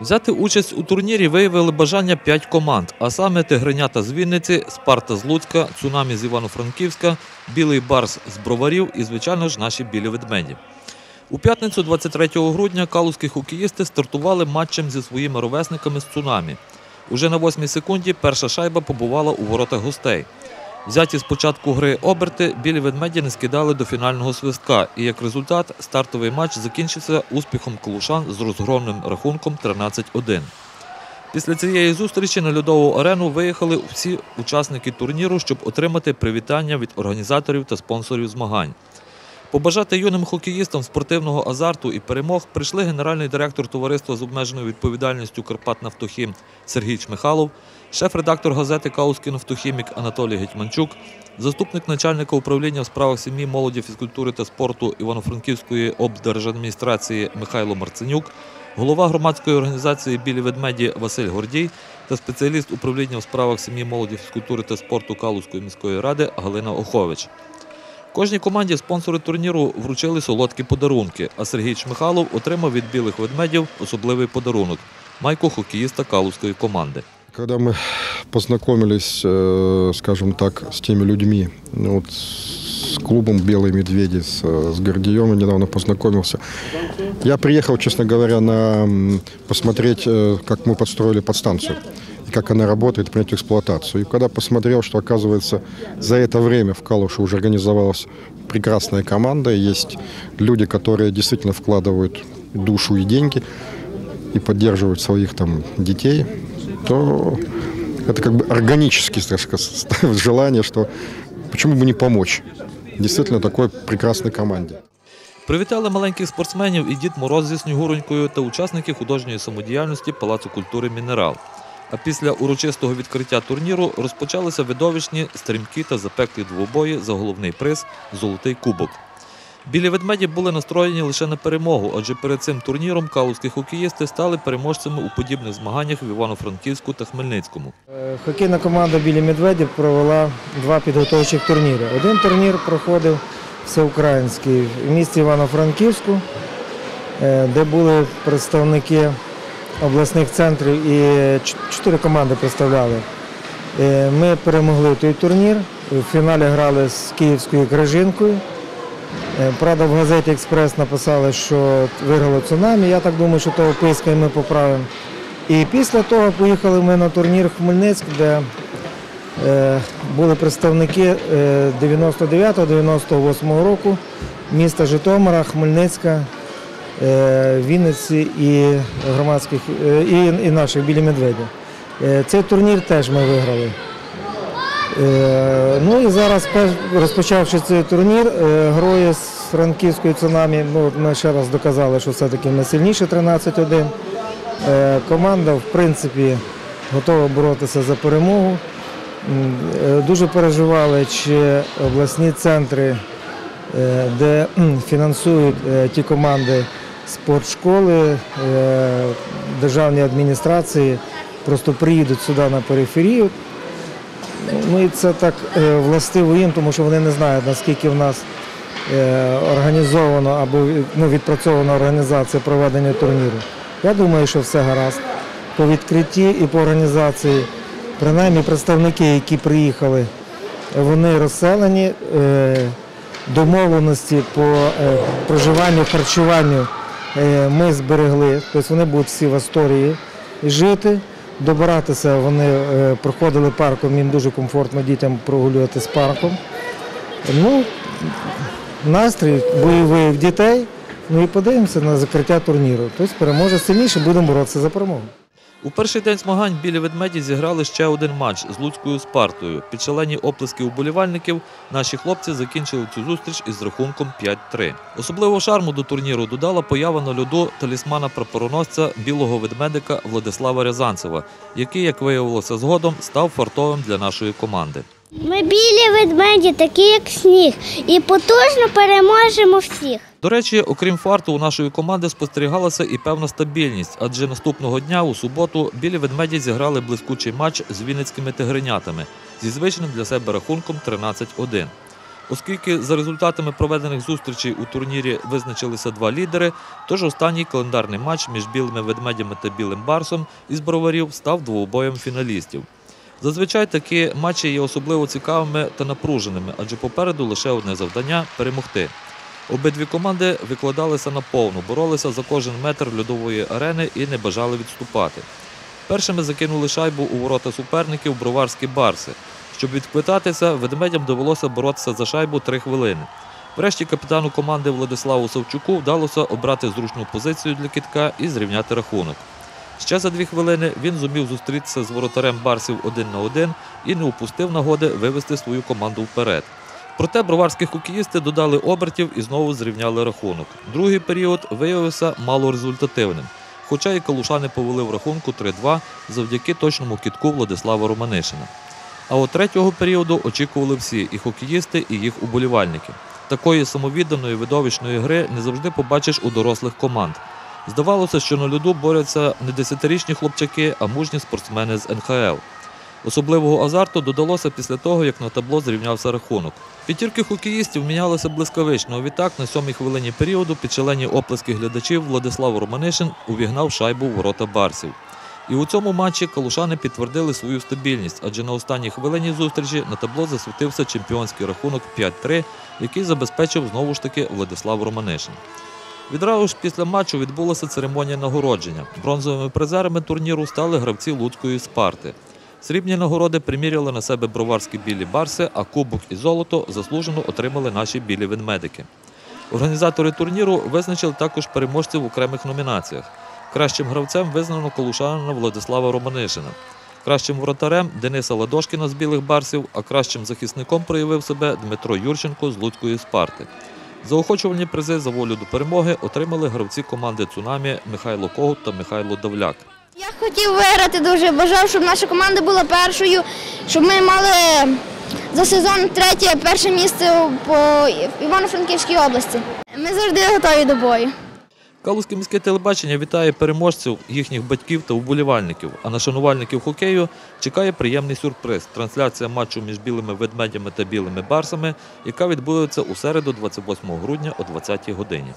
Взяти участь у турнірі виявили бажання п'ять команд, а саме Тигренята з Вінниці, Спарта з Луцька, Цунамі з Івано-Франківська, Білий Барс з Броварів і, звичайно ж, наші білі ведмеді. У п'ятницю, 23 грудня, калузькі хокеїсти стартували матчем зі своїми ровесниками з Цунамі. Уже на восьмій секунді перша шайба побувала у воротах гостей. Взяті з початку гри оберти, білі ведмеді не скидали до фінального свистка, і як результат стартовий матч закінчився успіхом Калушан з розгромним рахунком 13-1. Після цієї зустрічі на льодову арену виїхали всі учасники турніру, щоб отримати привітання від організаторів та спонсорів змагань. Побажати юним хокеїстам спортивного азарту і перемог прийшли генеральний директор товариства з обмеженою відповідальністю Карпат Нафтохім Сергій Чмихалов, шеф-редактор газети Каузький Анатолій Гетьманчук, заступник начальника управління в справах сім'ї, молоді, фізкультури та спорту Івано-Франківської облдержадміністрації Михайло Марценюк, голова громадської організації Білі ведмеді Василь Гордій та спеціаліст управління в справах сім'ї, молоді, фізкультури та спорту Калузької міської ради Галина Охович. Кожній команді спонсори турніру вручили солодкі подарунки, а Сергій Чмихалов отримав від білих ведмедів особливий подарунок майку хокеїста калузької команди. Когда мы познакомились, э, скажем так, с теми людьми, ну, вот с клубом «Белые медведи», с, э, с Гордием я недавно познакомился. Я приехал, честно говоря, на, м, посмотреть, э, как мы подстроили подстанцию и как она работает, принять в эксплуатацию. И когда посмотрел, что, оказывается, за это время в Калуше уже организовалась прекрасная команда, и есть люди, которые действительно вкладывают душу и деньги и поддерживают своих там детей, то это как бы органически так сказать, желание, что почему бы не помочь действительно такой прекрасной команде. Привітали маленьких спортсменів і Дід Мороз зі Снігуронькою та учасники художньої самодіяльності Палацу культури Мінерал. А після урочистого відкриття турніру розпочалися видовищні, стрімкі та запеклі двобої за головний приз Золотий кубок. Білі ведмеді були настроєні лише на перемогу, адже перед цим турніром калузькі хокеїсти стали переможцями у подібних змаганнях в Івано-Франківську та Хмельницькому. Е, Хокейна команда Білі Медведі провела два підготовчих турніри. Один турнір проходив всеукраїнський в місті Івано-Франківську, е, де були представники обласних центрів і чотири команди представляли. Е, Ми перемогли той турнір. В фіналі грали з київською Кражинкою. Е, Правда, в газеті Експрес написали, що виграло цунамі. Я так думаю, що того писка ми поправимо. І після того поїхали ми на турнір в Хмельницьк, де е, були представники е, 99-98 року міста Житомира, Хмельницька, Вінниці і громадських е, і, і наших білі медведі. Е, цей турнір теж ми виграли. Е, Ну і зараз, розпочавши цей турнір, е, герої з франківської цунамі, ну, ми ще раз доказали, що все-таки ми сильніші 13-1. Е, Команда, в принципі, готова боротися за перемогу. Е, Дуже переживали, чи обласні центри, е, де фінансують е, ті команди спортшколи, е, державні адміністрації, просто приїдуть сюди на периферію. Ну і це так е, властиво їм, тому що вони не знають, наскільки в нас е, організовано або ну, відпрацьована організація проведення турніру. Я думаю, що все гаразд. По відкритті і по організації, принаймні представники, які приїхали, вони розселені, домовленості по проживанню, харчуванню ми зберегли. Тобто вони будуть всі в Асторії жити. Добиратися вони е, проходили парком, їм дуже комфортно дітям прогулювати з парком. Ну, настрій бойовий в дітей. Ну і подивимося на закриття турніру. Тобто переможе сильніше, будемо боротися за перемогу. У перший день змагань білі ведмеді зіграли ще один матч з Луцькою Спартою. Під шалені оплески уболівальників наші хлопці закінчили цю зустріч із рахунком 5-3. Особливо шарму до турніру додала поява на льоду талісмана прапороносця білого ведмедика Владислава Рязанцева, який, як виявилося згодом, став фартовим для нашої команди. Ми білі ведмеді, такі як сніг, і потужно переможемо всіх. До речі, окрім фарту, у нашої команди спостерігалася і певна стабільність, адже наступного дня, у суботу, білі ведмеді зіграли блискучий матч з вінницькими тигренятами зі звичним для себе рахунком 13-1. Оскільки за результатами проведених зустрічей у турнірі визначилися два лідери, тож останній календарний матч між білими ведмедями та білим барсом із броварів став двообоєм фіналістів. Зазвичай такі матчі є особливо цікавими та напруженими, адже попереду лише одне завдання перемогти. Обидві команди викладалися наповну, боролися за кожен метр льодової арени і не бажали відступати. Першими закинули шайбу у ворота суперників броварські барси. Щоб відквитатися, ведмедям довелося боротися за шайбу три хвилини. Врешті капітану команди Владиславу Савчуку вдалося обрати зручну позицію для кітка і зрівняти рахунок. Ще за дві хвилини він зумів зустрітися з воротарем барсів один на один і не упустив нагоди вивести свою команду вперед. Проте броварські хокеїсти додали обертів і знову зрівняли рахунок. Другий період виявився малорезультативним, хоча і калушани повели в рахунку 3-2 завдяки точному кітку Владислава Романишина. А от третього періоду очікували всі і хокеїсти, і їх уболівальники. Такої самовідданої видовищної гри не завжди побачиш у дорослих команд. Здавалося, що на льоду борються не десятирічні хлопчаки, а мужні спортсмени з НХЛ. Особливого азарту додалося після того, як на табло зрівнявся рахунок. П'ятірки хокеїстів мінялися блискавично. Відтак, на сьомій хвилині періоду під шалені оплески глядачів Владислав Романишин увігнав шайбу в ворота барсів. І у цьому матчі калушани підтвердили свою стабільність, адже на останній хвилині зустрічі на табло засвітився чемпіонський рахунок 5-3, який забезпечив знову ж таки Владислав Романишин. Відразу ж після матчу відбулася церемонія нагородження. Бронзовими призерами турніру стали гравці Луцької Спарти. Срібні нагороди приміряли на себе броварські білі барси, а кубок і золото заслужено отримали наші білі ведмедики. Організатори турніру визначили також переможців в окремих номінаціях. Кращим гравцем визнано колушанина Владислава Романишина. Кращим воротарем Дениса Ладошкіна з білих барсів, а кращим захисником проявив себе Дмитро Юрченко з Луцької Спарти. Заохочувальні призи за волю до перемоги отримали гравці команди Цунамі Михайло Когут та Михайло Давляк. Я хотів виграти дуже, бажав, щоб наша команда була першою, щоб ми мали за сезон третє, перше місце по Івано-Франківській області. Ми завжди готові до бою. Калузьке міське телебачення вітає переможців, їхніх батьків та вболівальників. А на шанувальників хокею чекає приємний сюрприз трансляція матчу між білими ведмедями та білими барсами, яка відбудеться у середу, 28 грудня о 20 годині.